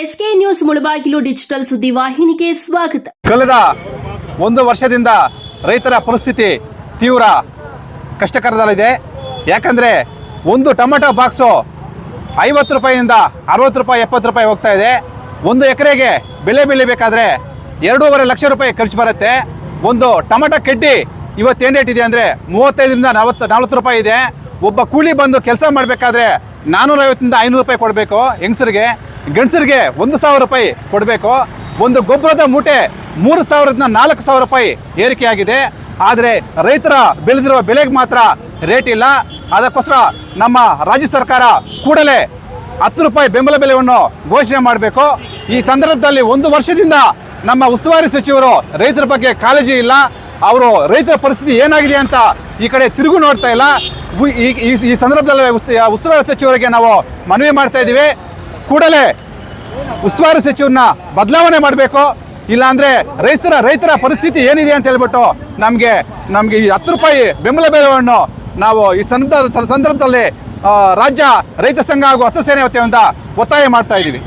SK news Mulbagal digital ಸುದ್ದಿ ವಾಹಿನಿಗೆ ಸ್ವಾಗತ. ಕಳೆದ ಒಂದು ವರ್ಷದಿಂದ ರೈತರ ಪರಿಸ್ಥಿತಿ ತೀವ್ರ ಕಷ್ಟಕರದಲ್ಲಿದೆ. ಯಾಕಂದರೆ ಒಂದು ಟೊಮೆಟೊ ಬಾಕ್ಸು ಐವತ್ತು ರೂಪಾಯಿಯಿಂದ ಅರವತ್ತು ರೂಪಾಯಿ, ಎಪ್ಪತ್ತು ರೂಪಾಯಿ ಹೋಗ್ತಾ ಇದೆ. ಒಂದು ಎಕರೆಗೆ ಬೆಳೆ ಬೆಳಿಬೇಕಾದ್ರೆ ಎರಡೂವರೆ ಲಕ್ಷ ರೂಪಾಯಿ ಖರ್ಚು ಬರುತ್ತೆ. ಒಂದು ಟೊಮೆಟೊ ಕಡ್ಡಿ ಇವತ್ತು ಏನು ರೇಟ್ ಇದೆ ಅಂದರೆ ಮೂವತ್ತೈದರಿಂದ ನಲವತ್ತು ನಲವತ್ತು ರೂಪಾಯಿ ಇದೆ. ಒಬ್ಬ ಕೂಲಿ ಬಂದು ಕೆಲಸ ಮಾಡಬೇಕಾದ್ರೆ ನಾನ್ನೂರೈವತ್ತರಿಂದ ಐನೂರು ರೂಪಾಯಿ ಕೊಡಬೇಕು ಹೆಂಗಸರಿಗೆ. ಗಂಡಸರಿಗೆ ಒಂದು ಸಾವಿರ ರೂಪಾಯಿ ಕೊಡಬೇಕು. ಒಂದು ಗೊಬ್ಬರದ ಮೂಟೆ ಮೂರು ಸಾವಿರದಿಂದ ನಾಲ್ಕು ಸಾವಿರ ರೂಪಾಯಿ ಏರಿಕೆಯಾಗಿದೆ. ಆದರೆ ರೈತರ ಬೆಳೆದಿರುವ ಬೆಲೆಗೆ ಮಾತ್ರ ರೇಟ್ ಇಲ್ಲ. ಅದಕ್ಕೋಸ್ಕರ ನಮ್ಮ ರಾಜ್ಯ ಸರ್ಕಾರ ಕೂಡಲೇ ಹತ್ತು ರೂಪಾಯಿ ಬೆಂಬಲ ಬೆಲೆಯನ್ನು ಘೋಷಣೆ ಮಾಡಬೇಕು. ಈ ಸಂದರ್ಭದಲ್ಲಿ ಒಂದು ವರ್ಷದಿಂದ ನಮ್ಮ ಉಸ್ತುವಾರಿ ಸಚಿವರು ರೈತರ ಬಗ್ಗೆ ಕಾಳಜಿ ಇಲ್ಲ. ಅವರು ರೈತರ ಪರಿಸ್ಥಿತಿ ಏನಾಗಿದೆ ಅಂತ ಈ ಕಡೆ ತಿರುಗು ನೋಡ್ತಾ ಇಲ್ಲ. ಈ- ಸಂದರ್ಭದಲ್ಲಿ ಉಸ್ತ- ಉಸ್ತುವಾರಿ ಸಚಿವರಿಗೆ ನಾವು ಮನವಿ ಮಾಡ್ತಾ ಇದ್ದೀವಿ. ಕೂಡಲೇ ಉಸ್ತುವಾರಿ ಸಚಿವರನ್ನ ಬದಲಾವಣೆ ಮಾಡಬೇಕು. ಇಲ್ಲಾಂದ್ರೆ ರೈತರ ರೈತರ ಪರಿಸ್ಥಿತಿ ಏನಿದೆ ಅಂತ ಹೇಳ್ಬಿಟ್ಟು ನಮಗೆ ನಮಗೆ ಈ ಹತ್ತು ರೂಪಾಯಿ ಬೆಂಬಲ ಬೆಲೆಯನ್ನು ನಾವು ಈ ಸಂದರ್ಭ, ಸಂದರ್ಭದಲ್ಲಿ ರಾಜ್ಯ ರೈತ ಸಂಘ ಹಾಗೂ ಹಸಿರು ಸೇನೆ ವತಿಯಿಂದ ಒತ್ತಾಯ ಮಾಡ್ತಾ ಇದ್ದೀವಿ.